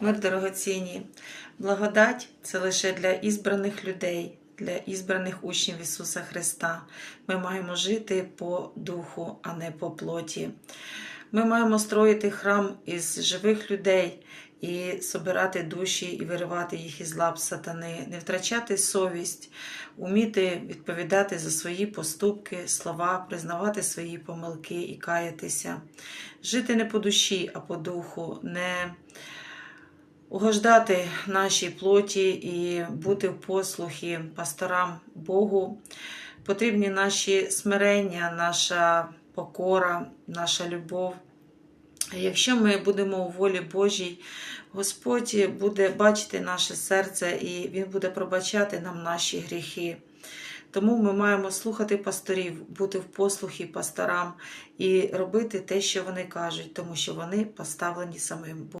Мир дорогоцінні, благодать це лише для ізбраних людей, для ізбраних учнів Ісуса Христа. Ми маємо жити по духу, а не по плоті. Ми маємо строїти храм із живих людей і собирати душі і виривати їх із лап сатани, не втрачати совість, уміти відповідати за свої поступки, слова, признавати свої помилки і каятися, жити не по душі, а по духу, не угождати нашій плоті і бути в послухі пасторам Богу. Потрібні наші смирення, наша покора, наша любов. Якщо ми будемо у волі Божій, Господь буде бачити наше серце і Він буде пробачати нам наші гріхи. Тому ми маємо слухати пасторів, бути в послухі пасторам і робити те, що вони кажуть, тому що вони поставлені самим Богом.